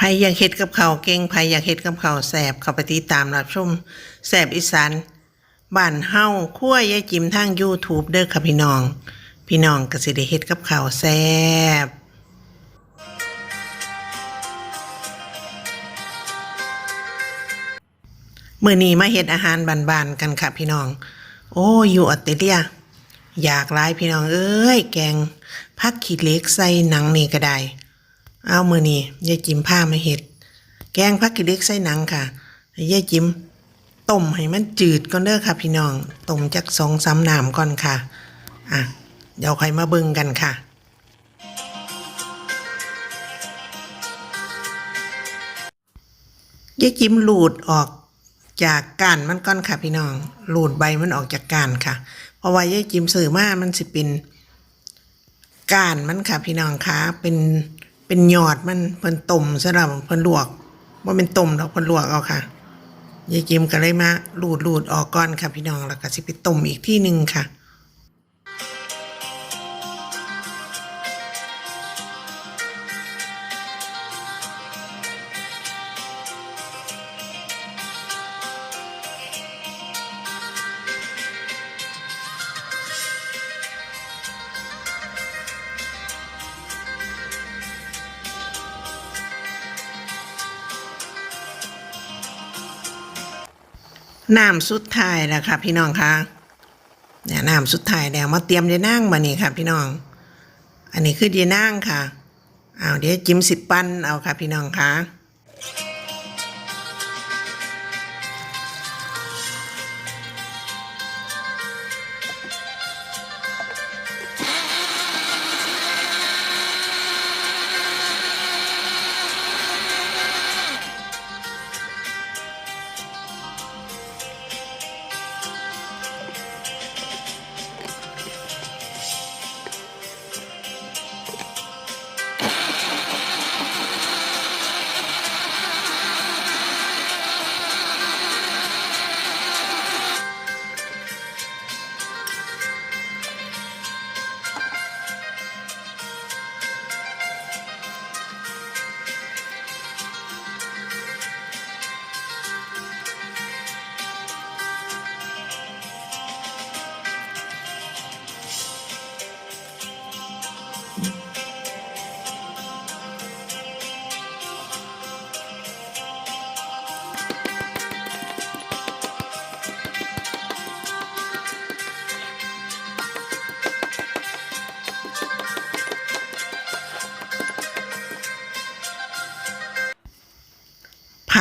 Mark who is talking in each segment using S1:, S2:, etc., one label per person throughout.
S1: ภัยอยากเฮ็ดกับเขาเก่งภัยอยากเฮ็ดกับเขาแซ่บเขาไปติดตามรับชมแซ่บอีสานบ้านเฮาครัวยายจิมทาง YouTube เด้อค่ะพี่น้อง พี่น้องก็สิได้เฮ็ดกับข้าวแซ่บมื่อนี้มาเฮ็ดอาหารบ้านๆกันค่ะพี่น้อง โอ้อยู่ออสเตรเลียอยากหลายพี่น้องเอ้ย แกงผักขี้เล็กใส่หนังนี่ก็ได้ เอามือนี้ยายจิมผ้ามาเฮ็ด แกงผักขี้เล็กใส่หนังค่ะยายจิมต้มให้มันจืดก่อนเด้อค่ะ พี่น้องต้มจักสองสามน้ำก่อนค่ะ อะ เดี๋ยวใค่อยมาเบิ่งกันค่ะยายจิ้มหลูดออกจากก้านมันก่อนค่ะพี่น้องหลูดใบมันออกจากก้านค่ะ เพราะว่ายายจิ้มสื่อมามันสิเป็นก้านมันค่ะพี่น้องคะเป็น เป็นยอดมันเพิ่นต้มสำหรับเพิ่นลวกว่าเป็นต้มดอกเพิ่นลวกเอาค่ะยายกิมก็เลยมาหลูดหลูดออกก่อนค่ะพี่น้องแล้วก็สิไปต้มอีกที่หนึ่งค่ะ น้ำสุดท้ายแล้วค่ะพี่น้องคะเนี่ยน้ำสุดท้ายแล้วมาเตรียมเดนั่งมานี่ค่ะพี่น้อง อันนี้คือเดนั่งค่ะเอาเดี๋ยวจิ้มสิบปั้นเอาค่ะพี่น้องคะ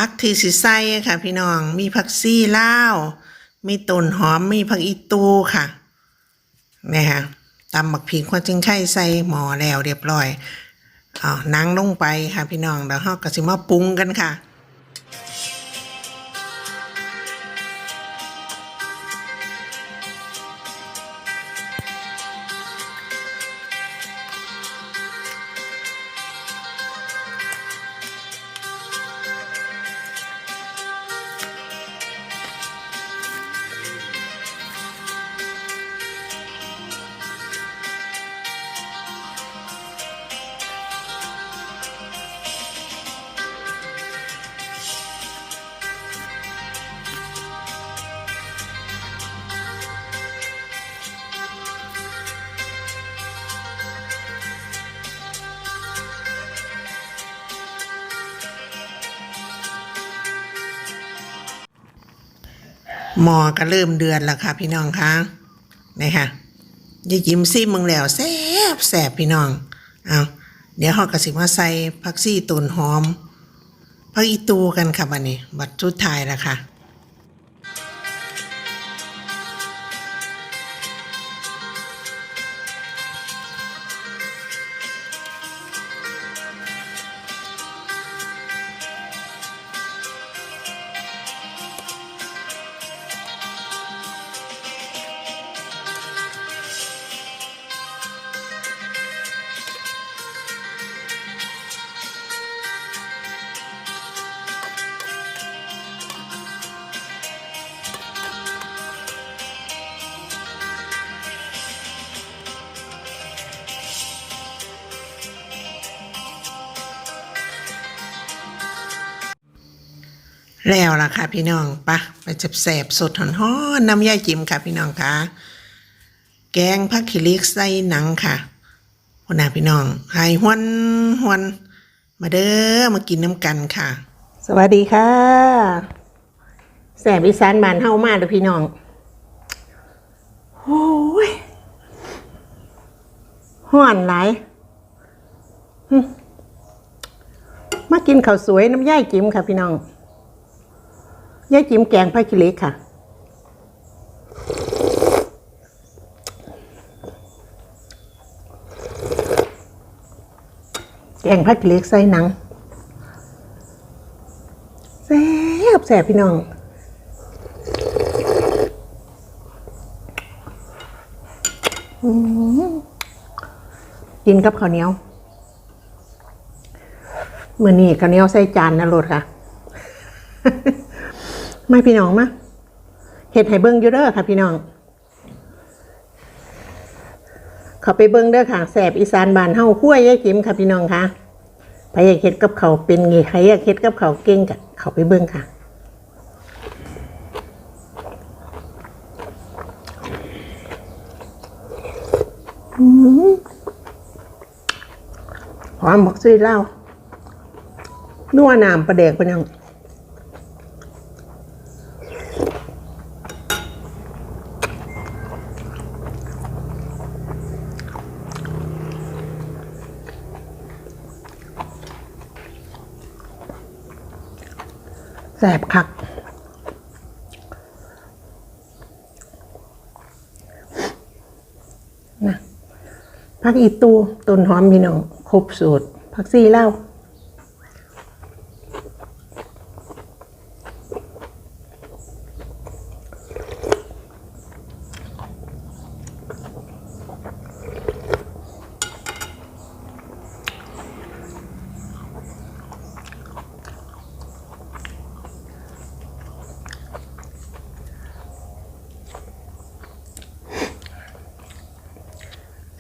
S1: ผักที่สิใส่ค่ะ พี่น้อง มีผักซี่ลาวมีต้นหอม มีผักอีตูค่ะนี่ค่ะตำบักผิงควาจึงไข่ใส่หม้อแล้วเรียบร้อยเอานั่งลงไปค่ะพี่น้องแล้วเฮาก็สิมาปรุงกันค่ะ หมอก็เริ่มเดือนแล้วค่ะ พี่น้องคะนี่ค่ะยายิ้มซี่มึงแล้วแซ่บแสบพี่น้อง เอาเดี๋ยวเรากระสิมาใส่ผักซี่ตุนหอมผักอีตูกันค่ะบันนี้ บัดชุดท้ายแล้วค่ะ
S2: แล้วล่ะค่ะพี่น้องปะไปจับแสบสดหอนฮ้อนน้ำยาจิ๋มค่ะพี่น้องค่ะ แกงผักขี้เหล็กใส่หนังค่ะพ่อนาพี่น้องไห้หวนหวนมาเด้อมากินน้ำกันค่ะ สวัสดีค่ะแสบอีสานบานเฮามาเด้อพี่น้องโอ้ยห้อนหลายมากินข้าวสวยน้ำย่ายจิ๋มค่ะพี่น้อง ยายจิ๋มแกงผักขี้เล็กค่ะ แกงผักขี้เล็กใส่หนังแซ่บแซ่บพี่น้องอืมกินกับข้าวเหนียวเมือนี้ข้าวเหนียวใส่จานนะโรดค่ะ มาพี่น้องมาเห็ดให้เบิ้งยู่เด้อค่ะพี่น้องเขาไปเบิ้งเด้อค่ะแสบอีสานบานเฮาขั้วยายจิ๋มค่ะพี่น้องค่ะไปอยากเฮ็ดกับเขาเป็นไงใครอยากเฮ็ดกับเขาเก่งกะเขาไปเบิ้งค่ะหอมบักซีเหล้านัวน้ำปลาแดกไปยัง แสบคัก นะผักอีตูต้นหอมพี่น้องครบสูตรผักซี่เล้า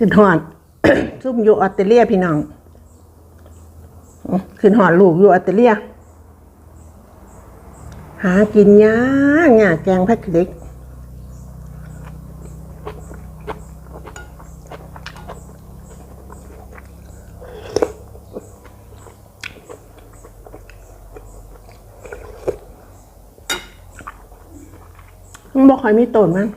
S2: ขึ้นหอดซุ่มอยู่ออสเตรเลียพี่น้องขึ้นหอดลูกอยู่ออสเตรเลีย หากินยากยากแกงผักเหล็กบอกใครมีต้นมั้ง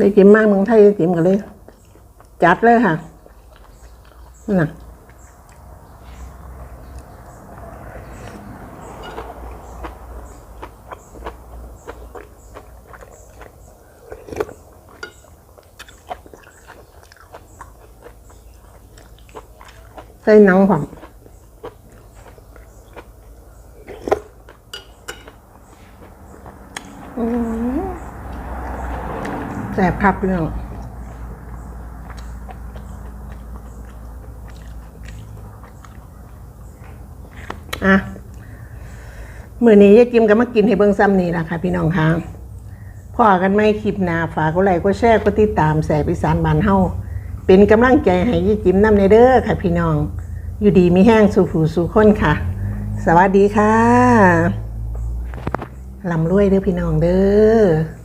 S2: ได้กินมากเมืองไทยได้กินกันเลย จัดเลยค่ะนั่นะใส่หนังผม แสบคักเรื่องอะมื่อนี้ยายกิมก็มากินให้เบิ่งซ้ำนี่ล่ะค่ะ พี่น้องคะพ่อกันไม่คลิปหนาฝากก็ไลค์ก็แชร์ก็ติดตามแสบอีสานบานเฮาเป็นกำลังใจให้ยายจิมนำในเด้อค่ะ พี่น้อง อยู่ดีมีแห้งสู่ผู้สู่คนค่ะ สวัสดีค่ะลำรวยเด้อพี่น้องเด้อ